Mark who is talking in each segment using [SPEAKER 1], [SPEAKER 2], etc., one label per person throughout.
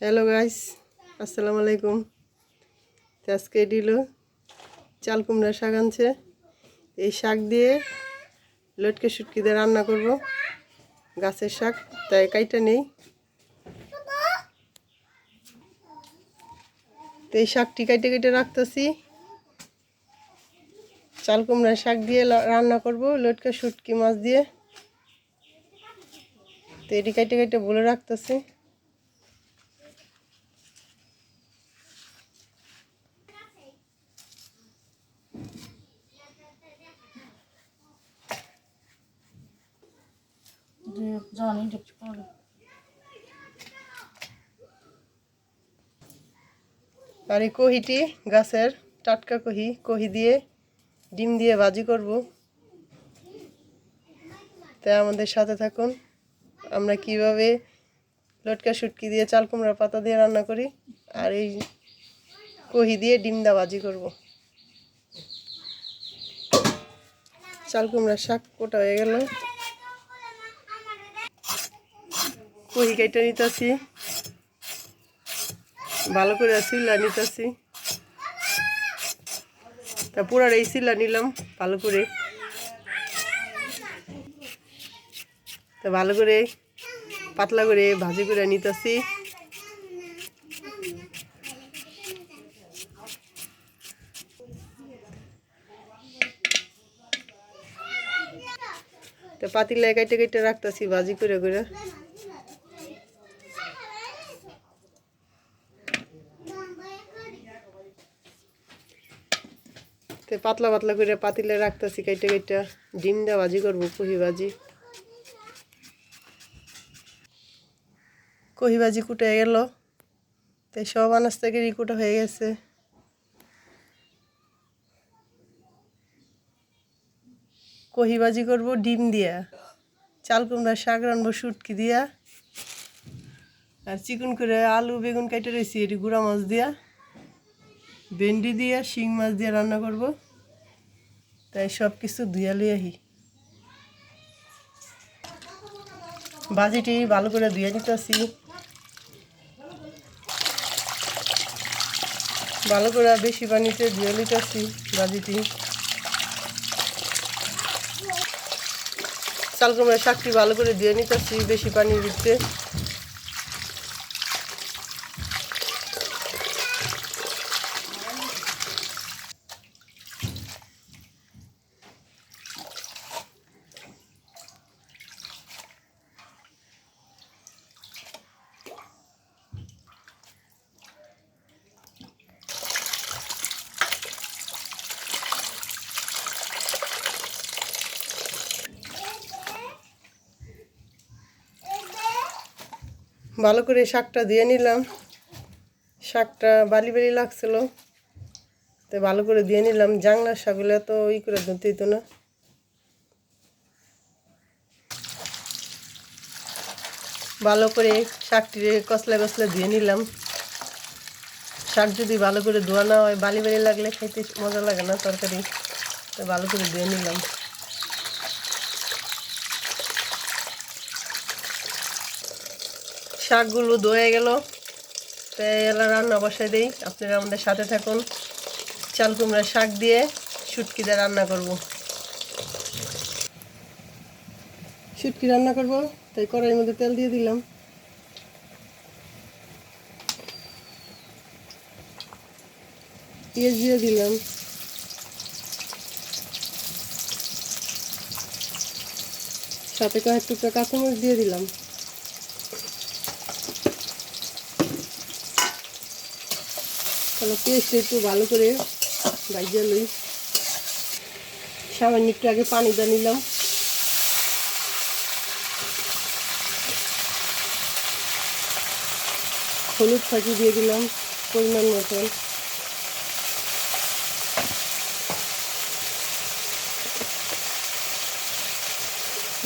[SPEAKER 1] Hello guys আসসালামু আলাইকুম আজকে হলো চাল কুমড়া শাক আনছে। এই শাক দিয়ে লটকে শুটকি দিয়ে রান্না করব। গাছের শাক, তাই কাইটা নেই। তো এই শাকটি কাইটে কেটে রাখতেছি। চাল কুমড়া শাক দিয়ে রান্না করব, লটকে শুটকি মাছ দিয়ে। তো এটি কাইটে কেটে বলে রাখতেছি।
[SPEAKER 2] পারবে
[SPEAKER 1] আর এই কহিটি, গাছের টাটকা কহি কহি দিয়ে, ডিম দিয়ে ভাজি করব। তাই আমাদের সাথে থাকুন। আমরা কীভাবে লটকা শুটকি দিয়ে চাল কুমড়া পাতা দিয়ে রান্না করি, আর এই কহি দিয়ে ডিম দা ভাজি করব। চাল কুমড়ার শাক কোটা হয়ে গেল। কহি কেটে নিতেছি? ভালো করে সিলা নিতেছি। তা পুরার এই সিলা নিলাম, ভালো করে। তা ভালো করে পাতলা করে ভাজি করে নিতেছি। তা পাতিলা কেটে কেটে রাখতেছি ভাজি করে করে। তো পাতলা পাতলা করে পাতিলে রাখতেছি কেটে কেটে ডিম দিয়ে ভাজি করব, কহি ভাজি। কহি ভাজি কুটে গেল। তাই সব আনাজ থেকে রিকুটা হয়ে গেছে। কহি ভাজি করব ডিম দিয়া। চাল কুমড়া, শাক রানবো শুটকি দিয়া। আর চিকন করে আলু, বেগুন কেটে রয়েছি, এটি গুঁড়া মাছ দিয়া। ভেন্ডি দিয়ে শিং মাছ দিয়ে রান্না করব। তাই সব কিছু ধুয়া লিয়ে আহি। ভাজিটি ভালো করে ধুয়ে নিতেছি। ভালো করে বেশি পানিতে ধুয়ে নিতেছি ভাজিটি চাল কুমড়ার শাকটি ভালো করে ধুয়ে নিতেছি বেশি পানি দিতে ভালো করে শাকটা দিয়ে নিলাম। শাকটা বালি বালি লাগছিল। তো ভালো করে দিয়ে নিলাম। জাংলার শাকগুলো তো ই করে ধরতে হতো না। ভালো করে শাকটি কসলা কসলা দিয়ে নিলাম। শাক যদি ভালো করে ধোয়া না হয়, বালি বালি লাগলে খাইতে মজা লাগে না তরকারি। তো ভালো করে দিয়ে নিলাম। শাকগুলো ধয়ে গেল। এলা রান্না বসাই দিই। আপনারা আমাদের সাথে থাকুন। চাল কুমড়া শাক দিয়ে শুটকি দিয়ে রান্না করব। শুটকি রান্না করব। তাই কড়াইয়ের মধ্যে তেল দিয়ে দিলাম। পেঁয়াজ দিয়ে দিলাম। সাথে কয়েক টুকরা কাঁচামরিচ দিয়ে দিলাম। তাহলে পেস্টটা একটু ভালো করে ভাজিয়ে লই। সামান্য একটু আগে পানি দিয়ে নিলাম। হলুদ ফাঁকি দিয়ে দিলাম পরিমাণ মতন।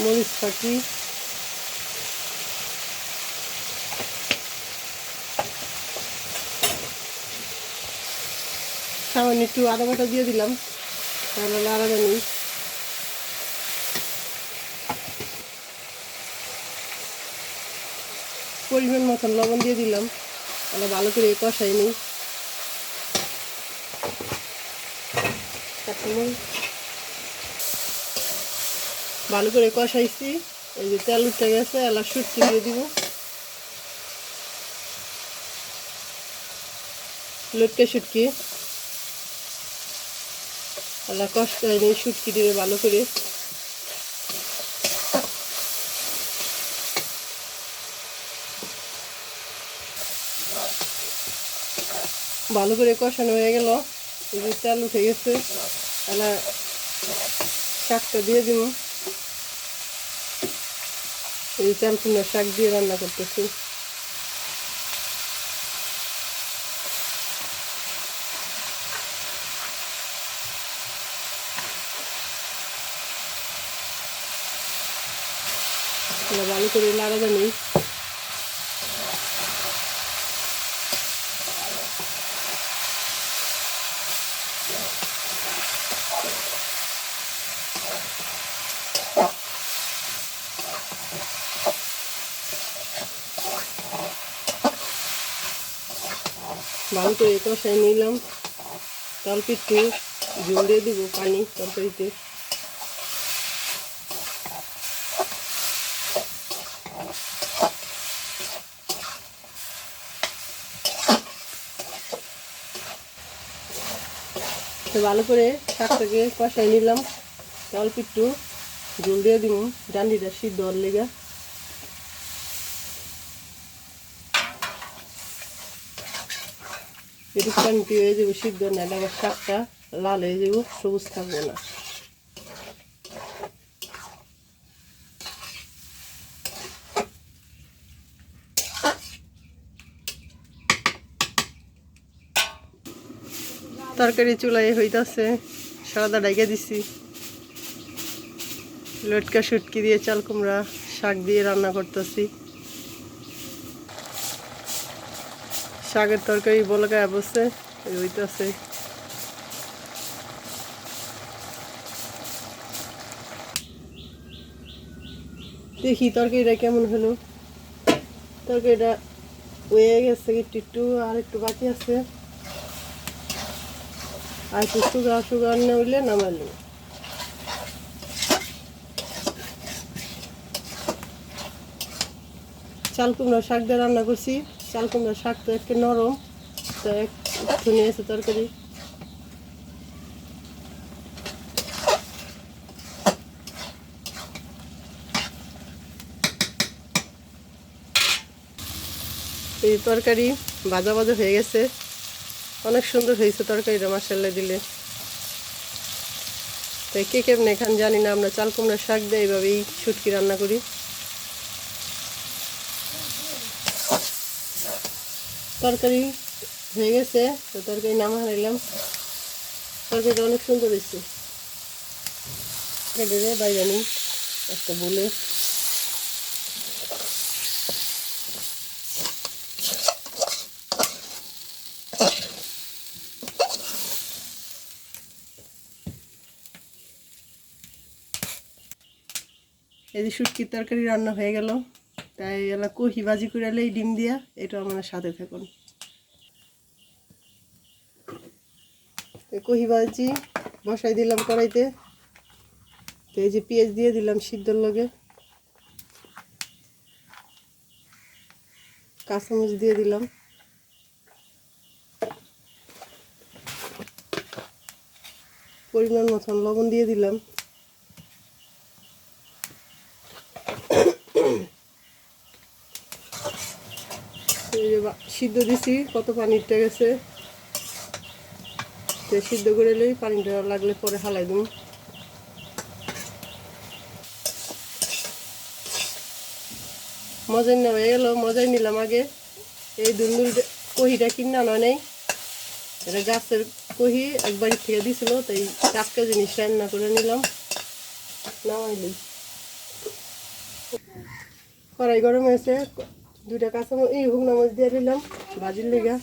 [SPEAKER 1] মরিচ ফাঁকি। সামান্য একটু আদা বাটা দিয়ে দিলাম। তাহলে লাড়াবে নেই। পরিমাণ মতন লবণ দিয়ে দিলাম। তাহলে ভালো করে কষাই নিই। ভালো করে কষাইছি। এই যে তেল উঠে গেছে এলা সুটকি দিয়ে দিব। লটকে শুটকি এলা কষাই নিই শুটকি দিবে ভালো করে। ভালো করে কষানো হয়ে গেল। এই যে তেল উঠে গেছে। তাহলে শাকটা দিয়ে দিব। এই কুমড়ার শাক দিয়ে রান্না করতেছি। করে লাগা জানি ভালো করে কষাই নিলাম। অল্প একটু ঝোল দিয়ে দিব পানি তরকারিতে। তো ভালো করে শাকটাকে কষাই নিলাম। অল্প একটু জল দিয়ে দিব। ডান্ডিটা সিদ্ধ হওয়ার লেগে। একটু পানিটি হয়ে যাব? সিদ্ধ না আবার শাকটা লাল হয়ে যাব, সবুজ থাকবে না। তরকারি চুলাই হইতাছে সারাদা ডাইকে দিছি। লটকা শুটকি দিয়ে চাল কুমড়া, শাক দিয়ে রান্না করতেছি। শাকের তরকারি বলকায় বসে হইতেছে। দেখি তরকারিটা কেমন হলো। তরকারিটা হয়ে গেছে একটু আর একটু বাকি আছে। আর একটু সুগার সুগার না হইলে নামাইলো চাল কুমড়া শাক দিয়ে রান্না করছি। চাল কুমড়া শাক তো একটু নরম, তো একটু নিয়েছে তরকারি। এই তরকারি ভাজা ভাজা হয়ে গেছে। অনেক সুন্দর হয়েছে তরকারিটা মাসাল্লা দিলে। তাই কে কেমনে এখান জানি না, আমরা চাল, কুমড়া, শাক দিয়ে এইভাবেই ছুটকি রান্না করি। তরকারি হয়ে গেছে, তো তরকারি নামা হারাইলাম। তরকারিটা অনেক সুন্দর হয়েছে। কেটে রে বাইরানি একটা বলে। এই যে শুটকির তরকারি রান্না হয়ে গেল। তাই এলা কহি ভাজি করে ডিম দিয়া এটা আমার সাথে থাকুন। কহি ভাজি বসাই দিলাম কড়াইতে। তো এই যে পেঁয়াজ দিয়ে দিলাম সিদ্ধর লগে। কাঁচামরিচ দিয়ে দিলাম। পরিমাণ মতন লবণ দিয়ে দিলাম। যে সিদ্ধ দিছি, কত পানি উঠে গেছে। তো সিদ্ধ করে লই পানিটা লাগলে পরে হালাই দেবো মজাই না হয়ে গেল, মজাই নিলাম আগে। এই দুন্দুল কহিটা কিনা নয় নাই। এটা গাছের কহি একবারই থেকে দিছিল, তাই টাটকা জিনিস রান্না করে নিলাম। নামাইলি কড়াই গরম হয়েছে দুটা কাঁচামরিচ এই হুক মরিচ দিয়ে দিলাম ভাজির লেগা।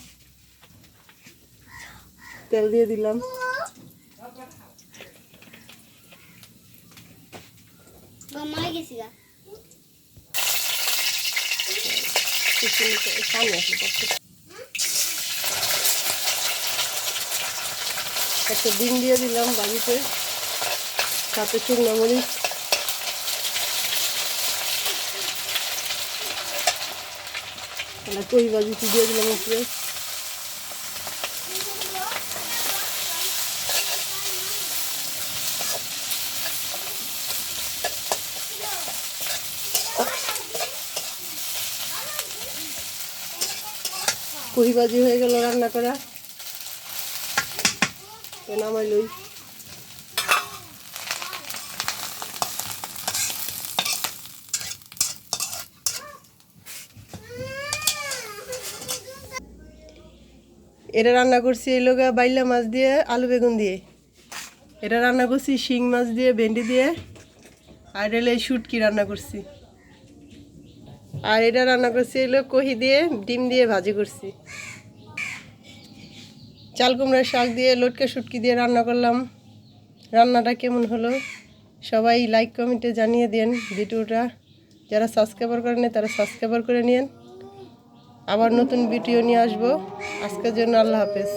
[SPEAKER 1] তেল দিয়ে দিলাম। একটা ডিম দিয়ে দিলাম বাড়িতে তাতে শুকনো মরিচ। তাহলে কই বাজিতে দিয়ে দিলাম উপরে কই বাজি হয়ে গেল রান্না করা। নামাই লই। এটা রান্না করছি এই লোকা বাইলা মাছ দিয়ে, আলু বেগুন দিয়ে। এটা রান্না করছি শিং মাছ দিয়ে, ভেন্ডি দিয়ে। আর এলে শুটকি রান্না করছি। আর এটা রান্না করছি এলো কহি দিয়ে, ডিম দিয়ে ভাজি করছি। চাল কুমড়ার শাক দিয়ে, লটকে শুটকি দিয়ে রান্না করলাম। রান্নাটা কেমন হলো? সবাই লাইক কমেন্টে জানিয়ে দেন ভিডিওটা। যারা সাবস্ক্রাইবার করেন তারা সাবস্ক্রাইবার করে নিন আবার নতুন ভিডিও নিয়ে আসব। আজকের জন্য আল্লাহ হাফেজ।